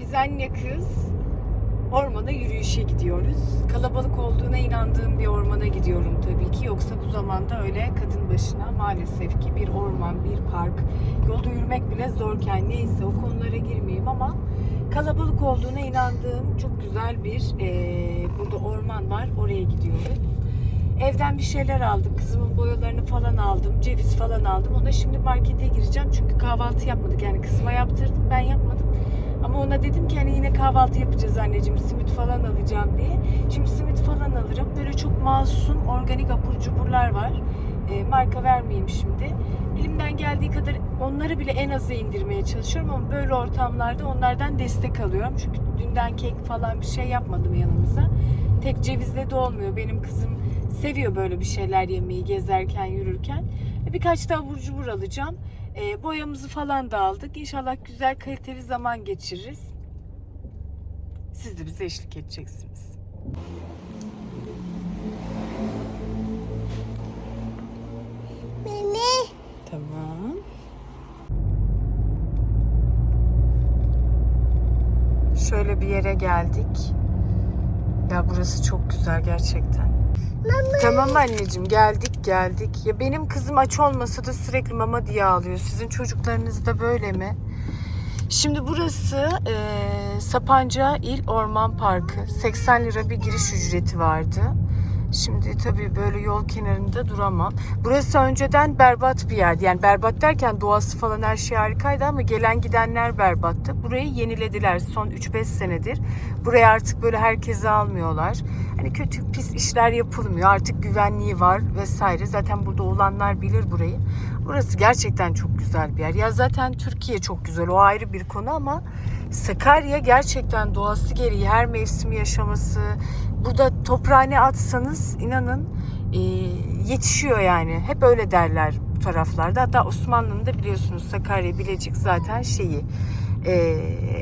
Biz anne kız ormana yürüyüşe gidiyoruz. Kalabalık olduğuna inandığım bir ormana gidiyorum tabii ki. Yoksa bu zamanda öyle kadın başına maalesef ki bir orman, bir park, yolda yürümek bile zorken neyse o konulara girmeyeyim ama kalabalık olduğuna inandığım çok güzel bir eee, burada orman var. Oraya gidiyoruz. Evden bir şeyler aldım. Kızımın boyalarını falan aldım. Ceviz falan aldım. Ona şimdi markete gireceğim. Çünkü kahvaltı yapmadık. Yani kızıma yaptırdım. Ben yapmadım. Ama ona dedim ki hani yine kahvaltı yapacağız anneciğim. Simit falan alacağım diye. Şimdi simit falan alırım. Böyle çok masum, organik abur cuburlar var. E, marka vermeyeyim şimdi. Elimden geldiği kadar onları bile en aza indirmeye çalışıyorum ama böyle ortamlarda onlardan destek alıyorum. Çünkü dünden kek falan bir şey yapmadım yanımıza. Tek cevizle de olmuyor. Benim kızım seviyor böyle bir şeyler yemeyi gezerken, yürürken. E, Birkaç da abur cubur alacağım. E, boyamızı falan da aldık. İnşallah güzel kaliteli zaman geçiririz. Siz de bize eşlik edeceksiniz. Mimi. Tamam. Şöyle bir yere geldik. Ya burası çok güzel gerçekten. Tamam anneciğim geldik geldik. Ya benim kızım aç olmasa da sürekli mama diye ağlıyor. Sizin çocuklarınız da böyle mi? Şimdi burası eee Sapanca İl Orman Parkı. 80 lira bir giriş ücreti vardı. Şimdi tabii böyle yol kenarında duramam. Burası önceden berbat bir yerdi. Yani berbat derken doğası falan her şey harikaydı ama gelen gidenler berbattı. Burayı yenilediler son 3-5 senedir. Buraya artık böyle herkese almıyorlar. Hani kötü pis işler yapılmıyor. Artık güvenliği var vesaire. Zaten burada olanlar bilir burayı. Burası gerçekten çok güzel bir yer. Ya zaten Türkiye çok güzel. O ayrı bir konu ama Sakarya gerçekten doğası gereği her mevsimi yaşaması. Burada toprağını atsanız inanın e, yetişiyor yani. Hep öyle derler bu taraflarda. Hatta Osmanlı'nın da biliyorsunuz Sakarya, Bilecik zaten şeyi e,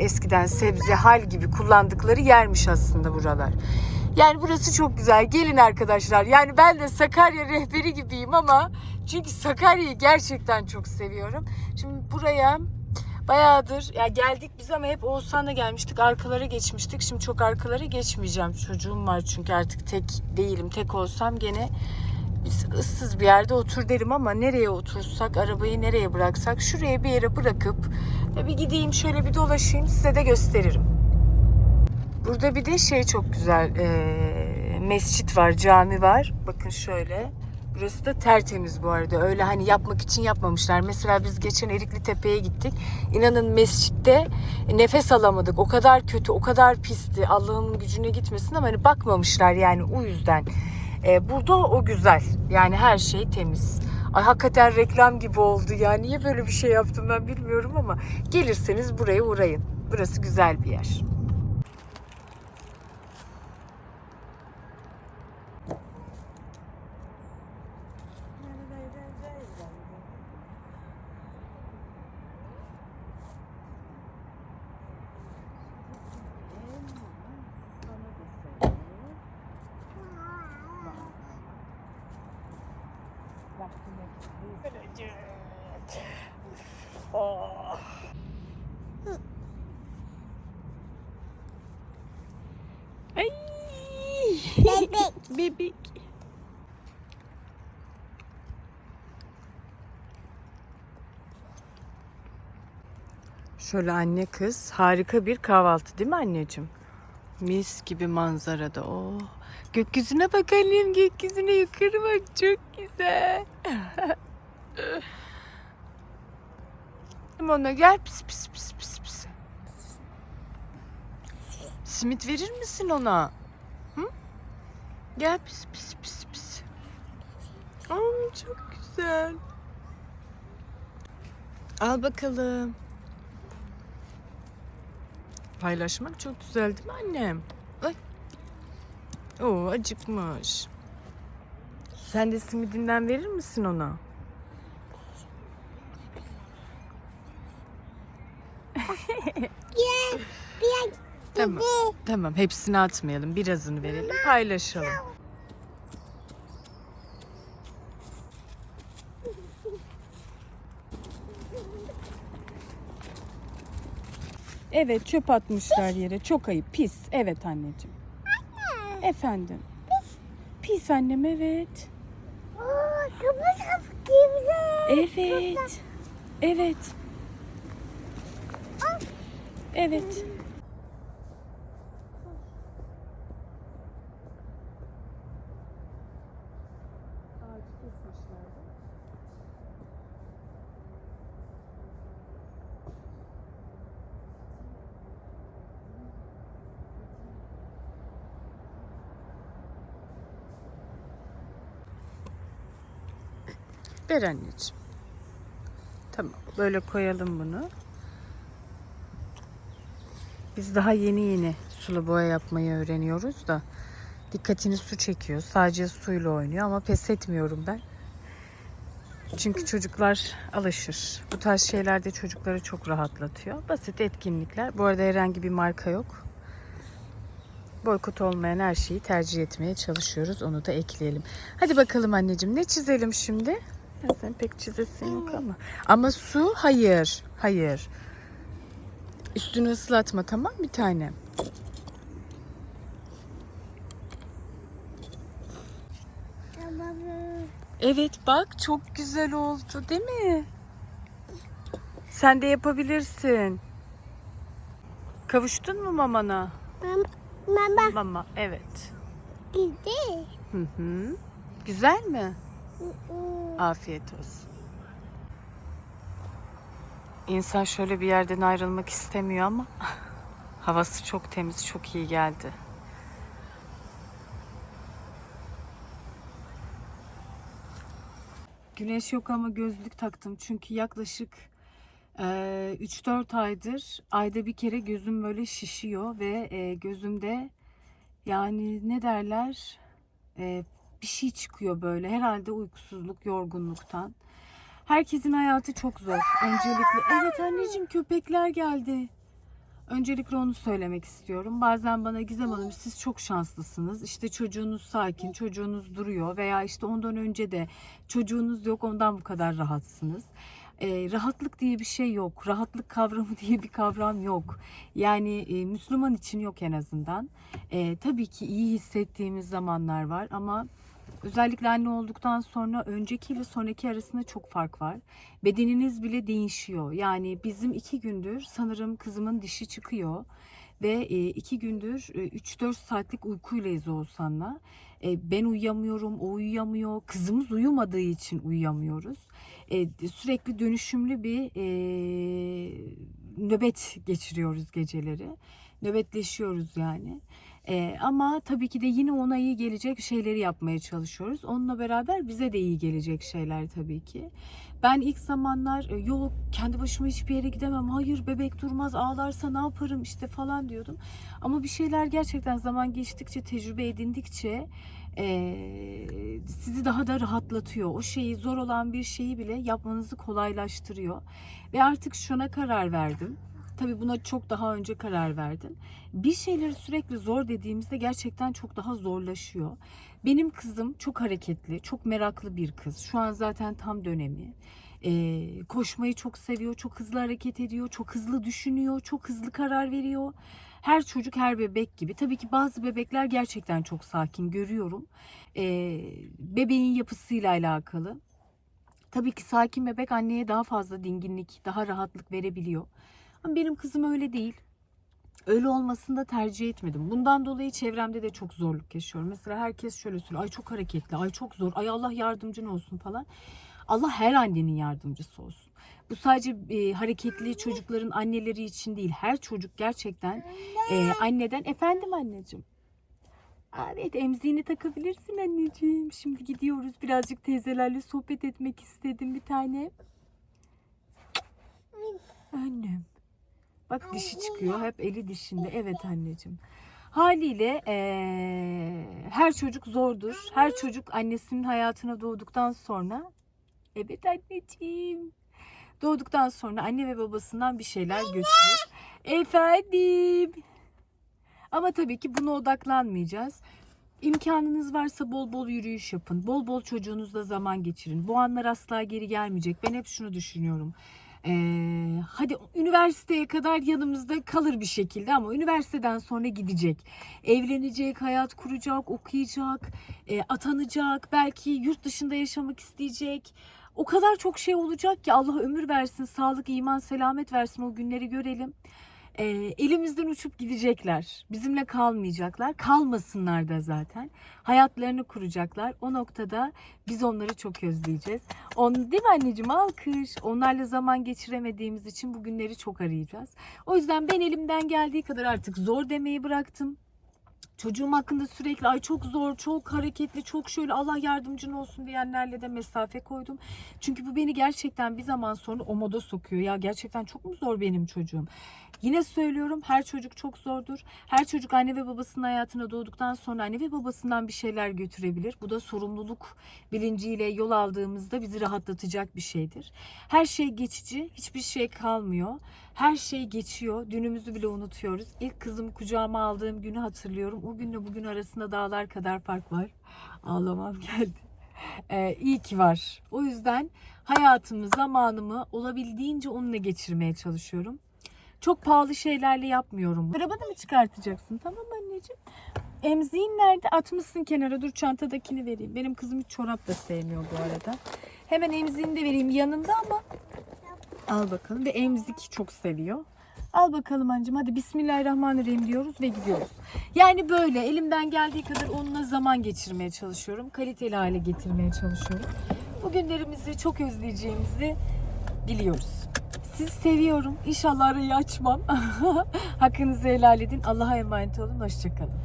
eskiden sebze hal gibi kullandıkları yermiş aslında buralar. Yani burası çok güzel. Gelin arkadaşlar. Yani ben de Sakarya rehberi gibiyim ama çünkü Sakarya'yı gerçekten çok seviyorum. Şimdi buraya bayağıdır ya geldik biz ama hep Oğuzhan'la gelmiştik. Arkalara geçmiştik. Şimdi çok arkalara geçmeyeceğim. Çocuğum var çünkü artık tek değilim. Tek olsam gene biz ıssız bir yerde otur derim ama nereye otursak, arabayı nereye bıraksak şuraya bir yere bırakıp bir gideyim şöyle bir dolaşayım size de gösteririm. Burada bir de şey çok güzel. eee, mescit var, cami var. Bakın şöyle. Burası da tertemiz bu arada. Öyle hani yapmak için yapmamışlar. Mesela biz geçen Erikli Tepe'ye gittik. İnanın mescitte nefes alamadık. O kadar kötü, o kadar pisti. Allah'ın gücüne gitmesin ama hani bakmamışlar yani o yüzden. Ee, burada o güzel. Yani her şey temiz. Ay hakikaten reklam gibi oldu ya. Niye böyle bir şey yaptım ben bilmiyorum ama gelirseniz buraya uğrayın. Burası güzel bir yer. Ay. Bebek. Bebek. Şöyle anne kız harika bir kahvaltı değil mi anneciğim? Mis gibi manzarada. Oh. Gökyüzüne bak annem gökyüzüne yukarı bak çok güzel. ona gel pis pis pis pis pis. Simit verir misin ona? Hı? Gel pis pis pis pis. Aa, çok güzel. Al bakalım. Paylaşmak çok güzel değil mi annem? Ay. Oo acıkmış. Sen de simidinden verir misin ona? Tamam. Tamam hepsini atmayalım. Birazını verelim paylaşalım. Evet çöp atmışlar yere. Çok ayıp. Pis. Evet anneciğim. Efendim. Pis. Pis annem evet. Oo, kıpır kıpır kimse. Evet. Evet. Evet. Ver anneciğim. Tamam. Böyle koyalım bunu. Biz daha yeni yeni sulu boya yapmayı öğreniyoruz da dikkatini su çekiyor. Sadece suyla oynuyor ama pes etmiyorum ben. Çünkü çocuklar alışır. Bu tarz şeyler de çocukları çok rahatlatıyor. Basit etkinlikler. Bu arada herhangi bir marka yok. Boykot olmayan her şeyi tercih etmeye çalışıyoruz. Onu da ekleyelim. Hadi bakalım anneciğim ne çizelim şimdi? Ya sen pek çizesin yok ama. Ama su hayır. Hayır. Üstünü ıslatma tamam bir tane. Evet bak çok güzel oldu değil mi? Sen de yapabilirsin. Kavuştun mu mamana? Mama Mama evet. gitti. Hı hı. Güzel mi? Afiyet olsun. İnsan şöyle bir yerden ayrılmak istemiyor ama havası çok temiz, çok iyi geldi. Güneş yok ama gözlük taktım çünkü yaklaşık eee, 3-4 aydır ayda bir kere gözüm böyle şişiyor ve eee, gözümde yani ne derler Eee, bir şey çıkıyor böyle herhalde uykusuzluk yorgunluktan. Herkesin hayatı çok zor. Öncelikle evet anneciğim köpekler geldi. Öncelikle onu söylemek istiyorum. Bazen bana Gizem Hanım siz çok şanslısınız. İşte çocuğunuz sakin, çocuğunuz duruyor veya işte ondan önce de çocuğunuz yok ondan bu kadar rahatsınız. Ee, rahatlık diye bir şey yok. Rahatlık kavramı diye bir kavram yok. Yani e, Müslüman için yok en azından. Ee, tabii ki iyi hissettiğimiz zamanlar var ama özellikle anne olduktan sonra öncekiyle sonraki arasında çok fark var. Bedeniniz bile değişiyor. Yani bizim iki gündür sanırım kızımın dişi çıkıyor ve e, iki gündür e, 3-4 saatlik uykuylayız Oğuzhan'la. E, Ben uyuyamıyorum, o uyuyamıyor. Kızımız uyumadığı için uyuyamıyoruz. E, Sürekli dönüşümlü bir e, nöbet geçiriyoruz geceleri. Nöbetleşiyoruz yani. Ee, ama tabii ki de yine ona iyi gelecek şeyleri yapmaya çalışıyoruz. Onunla beraber bize de iyi gelecek şeyler tabii ki. Ben ilk zamanlar "E, yok kendi başıma hiçbir yere gidemem. Hayır bebek durmaz ağlarsa ne yaparım işte falan diyordum. Ama bir şeyler gerçekten zaman geçtikçe tecrübe edindikçe eee, sizi daha da rahatlatıyor. O şeyi zor olan bir şeyi bile yapmanızı kolaylaştırıyor. Ve artık şuna karar verdim. Tabii buna çok daha önce karar verdim. Bir şeyleri sürekli zor dediğimizde gerçekten çok daha zorlaşıyor. Benim kızım çok hareketli, çok meraklı bir kız. Şu an zaten tam dönemi. Ee, koşmayı çok seviyor, çok hızlı hareket ediyor, çok hızlı düşünüyor, çok hızlı karar veriyor. Her çocuk her bebek gibi. Tabii ki bazı bebekler gerçekten çok sakin görüyorum. Ee, bebeğin yapısıyla alakalı. Tabii ki sakin bebek anneye daha fazla dinginlik, daha rahatlık verebiliyor. Benim kızım öyle değil. Öyle olmasını da tercih etmedim. Bundan dolayı çevremde de çok zorluk yaşıyorum. Mesela herkes şöyle söylüyor. Ay çok hareketli, ay çok zor, ay Allah yardımcın olsun falan. Allah her annenin yardımcısı olsun. Bu sadece e, hareketli çocukların anneleri için değil. Her çocuk gerçekten e, anneden... Efendim anneciğim. Evet emziğini takabilirsin anneciğim. Şimdi gidiyoruz. Birazcık teyzelerle sohbet etmek istedim bir tane. Annem. Bak dişi çıkıyor. Hep eli dişinde. Evet anneciğim. Haliyle eee, her çocuk zordur. Her çocuk annesinin hayatına doğduktan sonra evet anneciğim doğduktan sonra anne ve babasından bir şeyler götürür. Efendim. Ama tabii ki buna odaklanmayacağız. İmkanınız varsa bol bol yürüyüş yapın. Bol bol çocuğunuzla zaman geçirin. Bu anlar asla geri gelmeyecek. Ben hep şunu düşünüyorum. Ee, hadi üniversiteye kadar yanımızda kalır bir şekilde ama üniversiteden sonra gidecek. Evlenecek, hayat kuracak, okuyacak, e, atanacak, belki yurt dışında yaşamak isteyecek. O kadar çok şey olacak ki Allah ömür versin, sağlık, iman, selamet versin o günleri görelim. Ee, elimizden uçup gidecekler. Bizimle kalmayacaklar. Kalmasınlar da zaten. Hayatlarını kuracaklar. O noktada biz onları çok özleyeceğiz. On, değil mi anneciğim? Alkış. Onlarla zaman geçiremediğimiz için bu günleri çok arayacağız. O yüzden ben elimden geldiği kadar artık zor demeyi bıraktım. Çocuğum hakkında sürekli ay çok zor, çok hareketli, çok şöyle Allah yardımcın olsun diyenlerle de mesafe koydum. Çünkü bu beni gerçekten bir zaman sonra o moda sokuyor. Ya gerçekten çok mu zor benim çocuğum? Yine söylüyorum her çocuk çok zordur. Her çocuk anne ve babasının hayatına doğduktan sonra anne ve babasından bir şeyler götürebilir. Bu da sorumluluk bilinciyle yol aldığımızda bizi rahatlatacak bir şeydir. Her şey geçici, hiçbir şey kalmıyor. Her şey geçiyor. Dünümüzü bile unutuyoruz. İlk kızım kucağıma aldığım günü hatırlıyorum. O günle bugün arasında dağlar kadar fark var. Ağlamam geldi. Ee, iyi ki var. O yüzden hayatımı, zamanımı olabildiğince onunla geçirmeye çalışıyorum. Çok pahalı şeylerle yapmıyorum. Arabanı mı çıkartacaksın? Tamam anneciğim. Emziğin nerede? Atmışsın kenara. Dur çantadakini vereyim. Benim kızım hiç çorap da sevmiyor bu arada. Hemen emziğini de vereyim yanında ama. Al bakalım. Ve emzik çok seviyor. Al bakalım anneciğim. Hadi Bismillahirrahmanirrahim diyoruz ve gidiyoruz. Yani böyle elimden geldiği kadar onunla zaman geçirmeye çalışıyorum. Kaliteli hale getirmeye çalışıyorum. Bu günlerimizi çok özleyeceğimizi biliyoruz. Sizi seviyorum. İnşallah arayı açmam. Hakkınızı helal edin. Allah'a emanet olun. Hoşçakalın.